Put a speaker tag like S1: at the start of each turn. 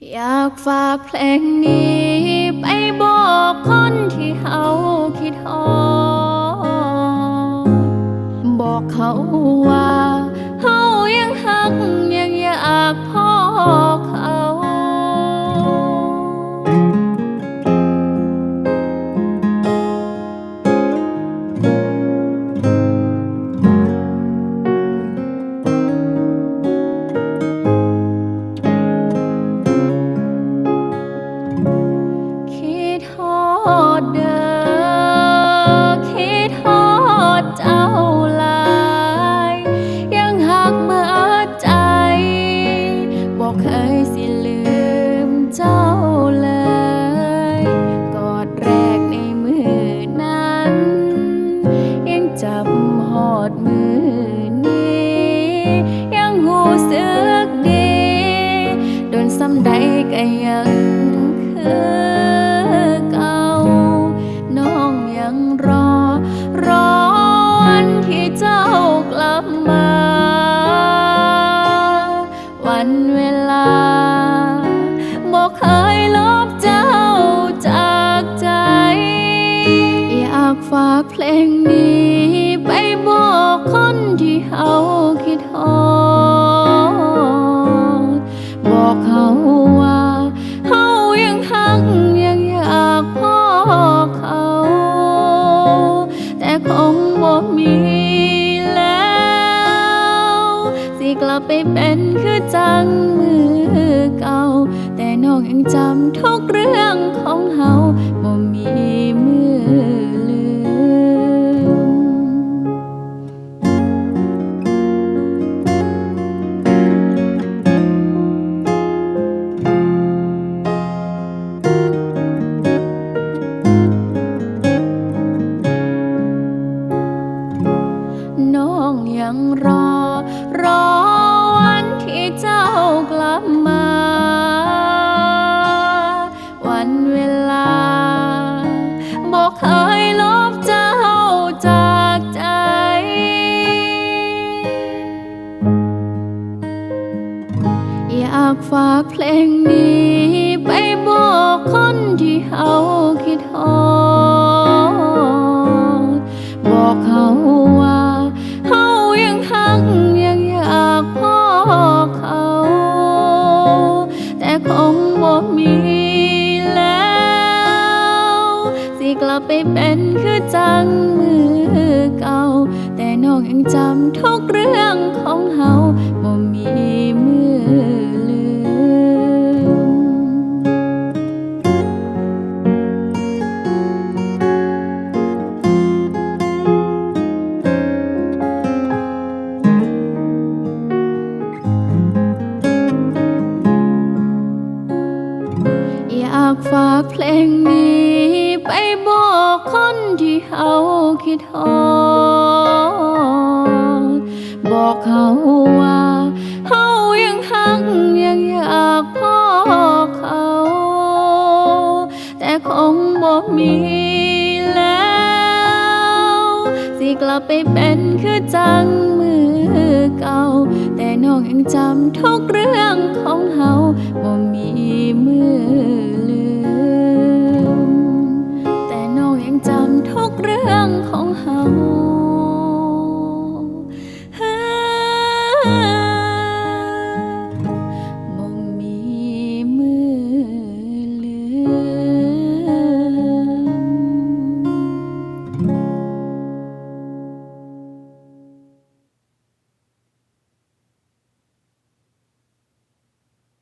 S1: อยากฝากเพลงนี้ ไปบอกคนที่เขาคิดฮอดบอกเขาว่า ดมือนี้ ยังหูสึกดีโดนซ้ำใดก็ยังคือเก่า น้องยังรอ รอวันที่เจ้ากลับมา วันเวลาบอกเคย ลับไปเป็นคือจังมือเก่า แต่น้องยังจำทุกเรื่องของเฮาากฝากเพลงนี้ ไปบอกคนที่เฮาคิดฮอดบอกเขาว่าเฮายังหักยังอยากพ่อเขา แต่คงบ่มีแล้ว สิกลับไปเป็นคือจังมือเก่า แต่น้องยังจำทุกเรื่อง เพลงนี้ไปบอกคนที่เฮาคิดฮอดบอกเขาว่าเฮายังหักยังอยากพ่อเขา แต่คงบ่มีแล้ว สิกลับไปเป็นคือจังมือเก่า แต่น้องยังจำทุกเรื่องของเฮาบ่มี Oh.